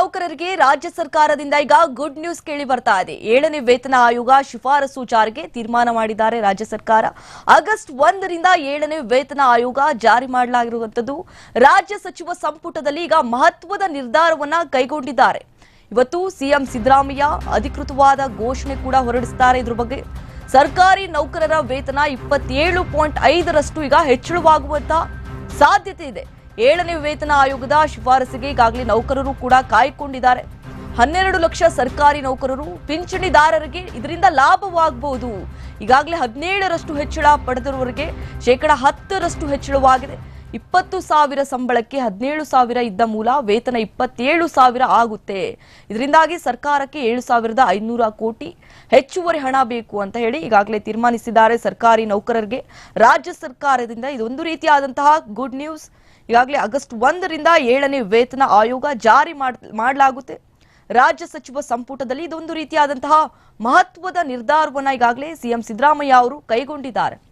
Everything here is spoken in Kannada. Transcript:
ನೌಕರರಿಗೆ ರಾಜ್ಯ ಸರ್ಕಾರದಿಂದ ಈಗ ಗುಡ್ ನ್ಯೂಸ್ ಕೇಳಿ ಬರ್ತಾ ಇದೆ. ಏಳನೇ ವೇತನ ಆಯೋಗ ಶಿಫಾರಸು ಜಾರಿಗೆ ತೀರ್ಮಾನ ಮಾಡಿದ್ದಾರೆ ರಾಜ್ಯ ಸರ್ಕಾರ. ಆಗಸ್ಟ್ ಒಂದರಿಂದ ಏಳನೇ ವೇತನ ಆಯೋಗ ಜಾರಿ ಮಾಡಲಾಗಿರುವಂತದ್ದು ರಾಜ್ಯ ಸಚಿವ ಸಂಪುಟದಲ್ಲಿ ಈಗ ಮಹತ್ವದ ನಿರ್ಧಾರವನ್ನ ಕೈಗೊಂಡಿದ್ದಾರೆ. ಇವತ್ತು ಸಿಎಂ ಸಿದ್ದರಾಮಯ್ಯ ಅಧಿಕೃತವಾದ ಘೋಷಣೆ ಕೂಡ ಹೊರಡಿಸುತ್ತಾರೆ ಇದ್ರ ಬಗ್ಗೆ. ಸರ್ಕಾರಿ ನೌಕರರ ವೇತನ ಇಪ್ಪತ್ತೇಳು ಪಾಯಿಂಟ್ ಐದರಷ್ಟು ಈಗ ಹೆಚ್ಚಳವಾಗುವಂತ ಸಾಧ್ಯತೆ ಇದೆ. ಏಳನೇ ವೇತನ ಆಯೋಗದ ಶಿಫಾರಸಿಗೆ ಈಗಾಗಲೇ ನೌಕರರು ಕೂಡ ಕಾಯ್ಕೊಂಡಿದ್ದಾರೆ. ಹನ್ನೆರಡು ಲಕ್ಷ ಸರ್ಕಾರಿ ನೌಕರರು, ಪಿಂಚಣಿದಾರರಿಗೆ ಇದರಿಂದ ಲಾಭವಾಗಬಹುದು ಈಗಾಗಲೇ ಹದಿನೇಳರಷ್ಟು ಹೆಚ್ಚಳ ಪಡೆದಿರುವವರಿಗೆ ಶೇಕಡ ಹತ್ತರಷ್ಟು ಹೆಚ್ಚಳವಾಗಿದೆ. ಇಪ್ಪತ್ತು ಸಾವಿರ ಸಂಬಳಕ್ಕೆ ಹದಿನೇಳು ಸಾವಿರ ಇದ್ದ ಮೂಲ ವೇತನ ಇಪ್ಪತ್ತೇಳು ಸಾವಿರ ಆಗುತ್ತೆ. ಇದರಿಂದಾಗಿ ಸರ್ಕಾರಕ್ಕೆ ಏಳು ಸಾವಿರದ ಐನೂರ ಕೋಟಿ ಹೆಚ್ಚುವರಿ ಹಣ ಬೇಕು ಅಂತ ಹೇಳಿ ಈಗಾಗಲೇ ತೀರ್ಮಾನಿಸಿದ್ದಾರೆ ಸರ್ಕಾರಿ ನೌಕರರಿಗೆ. ರಾಜ್ಯ ಸರ್ಕಾರದಿಂದ ಇದೊಂದು ರೀತಿಯಾದಂತಹ ಗುಡ್ ನ್ಯೂಸ್ ಈಗಾಗಲೇ ಆಗಸ್ಟ್ ಒಂದರಿಂದ ಏಳನೇ ವೇತನ ಆಯೋಗ ಜಾರಿ ಮಾಡ್- ಮಾಡಲಾಗುತ್ತೆ. ರಾಜ್ಯ ಸಚಿವ ಸಂಪುಟದಲ್ಲಿ ಇದೊಂದು ರೀತಿಯಾದಂತಹ ಮಹತ್ವದ ನಿರ್ಧಾರವನ್ನ ಈಗಾಗಲೇ ಸಿಎಂ ಸಿದ್ದರಾಮಯ್ಯ ಅವರು ಕೈಗೊಂಡಿದ್ದಾರೆ.